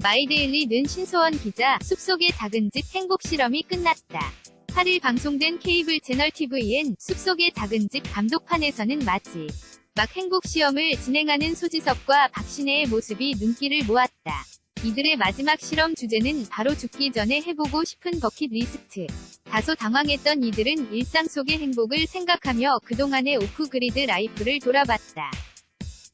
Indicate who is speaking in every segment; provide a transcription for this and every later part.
Speaker 1: 마이데일리는 신소원 기자, 숲속의 작은 집 행복 실험이 끝났다. 8일 방송된 케이블 채널 TVN 숲속의 작은 집 감독판에서는 마치 막 행복 시험을 진행하는 소지섭과 박신혜의 모습이 눈길을 모았다. 이들의 마지막 실험 주제는 바로 죽기 전에 해보고 싶은 버킷리스트. 다소 당황했던 이들은 일상 속의 행복을 생각하며 그동안의 오프그리드 라이프를 돌아봤다.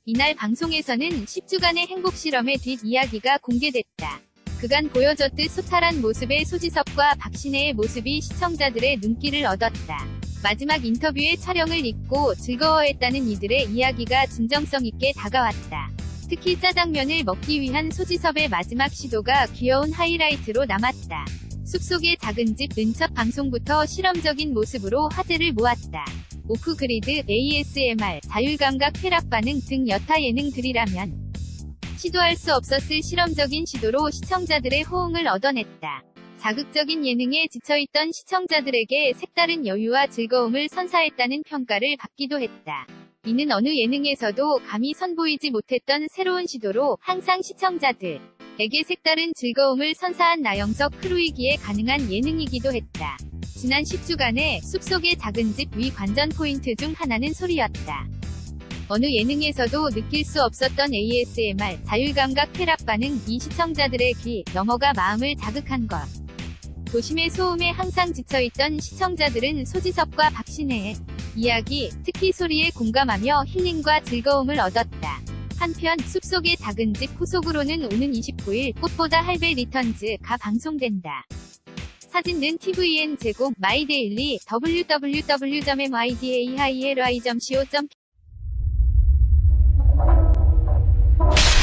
Speaker 1: 이날 방송에서는 10주간의 행복 실험의 뒷이야기가 공개됐다. 그간 보여줬듯 소탈한 모습의 소지섭과 박신혜의 모습이 시청자들의 눈길을 얻었다. 마지막 인터뷰의 촬영을 잊고 즐거워했다는 이들의 이야기가 진정성 있게 다가왔다. 특히 짜장면을 먹기 위한 소지섭의 마지막 시도가 귀여운 하이라이트로 남았다. 숲속의 작은 집은 첫 방송부터 실험적인 모습으로 화제를 모았다. 오프그리드, ASMR, 자율감각 쾌락 반응 등 여타 예능들이라면 시도할 수 없었을 실험적인 시도로 시청자들의 호응을 얻어냈다. 자극적인 예능에 지쳐있던 시청자들에게 색다른 여유와 즐거움을 선사했다는 평가를 받기도 했다. 이는 어느 예능에서도 감히 선보이지 못했던 새로운 시도로 항상 시청자들 에게 색다른 즐거움을 선사한 나영석 크루이기에 가능한 예능이기도 했다. 지난 10주간의 숲속의 작은 집 위 관전 포인트 중 하나는 소리였다. 어느 예능에서도 느낄 수 없었던 ASMR 자율감각 쾌락 반응 이 시청자들의 귀 넘어가 마음을 자극한 것. 도심의 소음에 항상 지쳐있던 시청자들은 소지섭과 박신혜의 이야기, 특히 소리에 공감하며 힐링과 즐거움을 얻었다. 한편 숲속의 작은 집 후속으로는 오는 29일 꽃보다 할배 리턴즈가 방송된다. 사진은 tvn 제공 마이데일리 www.mydairy.co.kr